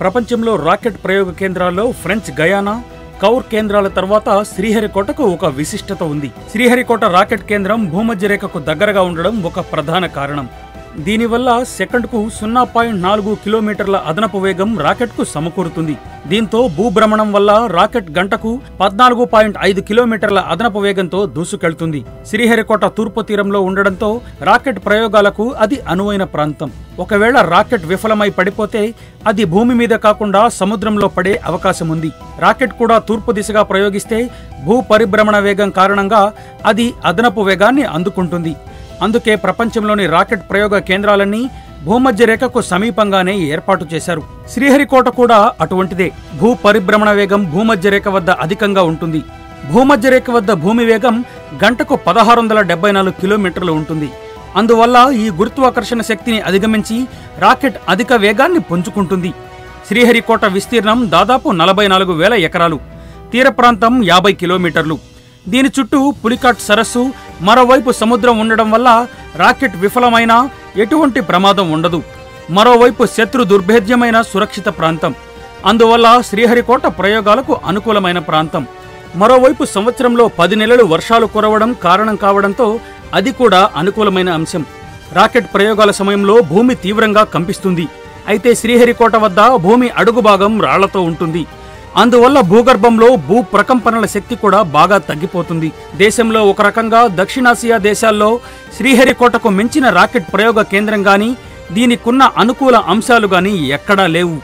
ప్రపంచంలో రాకెట్ ప్రయోగ కేంద్రాల్లో ఫ్రెంచ్ గయానా కౌర్ కేంద్రాల తర్వాత శ్రీహరికోటకు ఒక విశిష్టత ఉంది. శ్రీహరికోట రాకెట్ కేంద్రం భూమధ్యరేఖకు దగ్గరగా ఉండడం ఒక ప్రధాన కారణం. దీనివల్ల సెకండ్కు సున్నా పాయింట్ నాలుగు కిలోమీటర్ల అదనపు వేగం రాకెట్కు సమకూరుతుంది. దీంతో భూభ్రమణం వల్ల రాకెట్ గంటకు పద్నాలుగు పాయింట్ ఐదు కిలోమీటర్ల అదనపు వేగంతో దూసుకెళ్తుంది. శ్రీహరికోట తూర్పు తీరంలో ఉండడంతో రాకెట్ ప్రయోగాలకు అది అనువైన ప్రాంతం. ఒకవేళ రాకెట్ విఫలమై పడిపోతే అది భూమి మీద కాకుండా సముద్రంలో పడే అవకాశం ఉంది. రాకెట్ కూడా తూర్పు దిశగా ప్రయోగిస్తే భూ పరిభ్రమణ వేగం కారణంగా అది అదనపు వేగాన్ని అందుకుంటుంది. అందుకే ప్రపంచంలోని రాకెట్ ప్రయోగ కేంద్రాలన్నీ భూమధ్య రేఖకు సమీపంగానే ఏర్పాటు చేశారు. శ్రీహరికోట కూడా అటువంటిదే. భూ పరిభ్రమణ వేగం భూమధ్య రేఖ వద్ద అధికంగా ఉంటుంది. భూమధ్య రేఖ వద్ద భూమి వేగం గంటకు పదహారు వందల డెబ్బై నాలుగు కిలోమీటర్లు ఉంటుంది. అందువల్ల ఈ గురుత్వాకర్షణ శక్తిని అధిగమించి రాకెట్ అధిక వేగాన్ని పుంజుకుంటుంది. శ్రీహరికోట విస్తీర్ణం దాదాపు నలభై నాలుగు వేల ఎకరాలు. తీర ప్రాంతం యాభై కిలోమీటర్లు. దీని చుట్టూ పులికాట్ సరస్సు మరోవైపు సముద్రం ఉండడం వల్ల రాకెట్ విఫలమైనా ఎటువంటి ప్రమాదం ఉండదు. మరోవైపు శత్రు దుర్భేద్యమైన సురక్షిత ప్రాంతం. అందువల్ల శ్రీహరికోట ప్రయోగాలకు అనుకూలమైన ప్రాంతం. మరోవైపు సంవత్సరంలో పది నెలలు వర్షాలు కురవడం కారణం కావడంతో అది కూడా అనుకూలమైన అంశం. రాకెట్ ప్రయోగాల సమయంలో భూమి తీవ్రంగా కంపిస్తుంది. అయితే శ్రీహరికోట వద్ద భూమి అడుగు భాగం రాళ్ళతో ఉంటుంది. అందువల్ల భూగర్భంలో భూ ప్రకంపనల శక్తి కూడా బాగా తగ్గిపోతుంది. దేశంలో ఒక రకంగా దక్షిణాసియా దేశాల్లో శ్రీహరికోటకు మించిన రాకెట్ ప్రయోగ కేంద్రం గాని దీనికున్న అనుకూల అంశాలు గాని ఎక్కడా లేవు.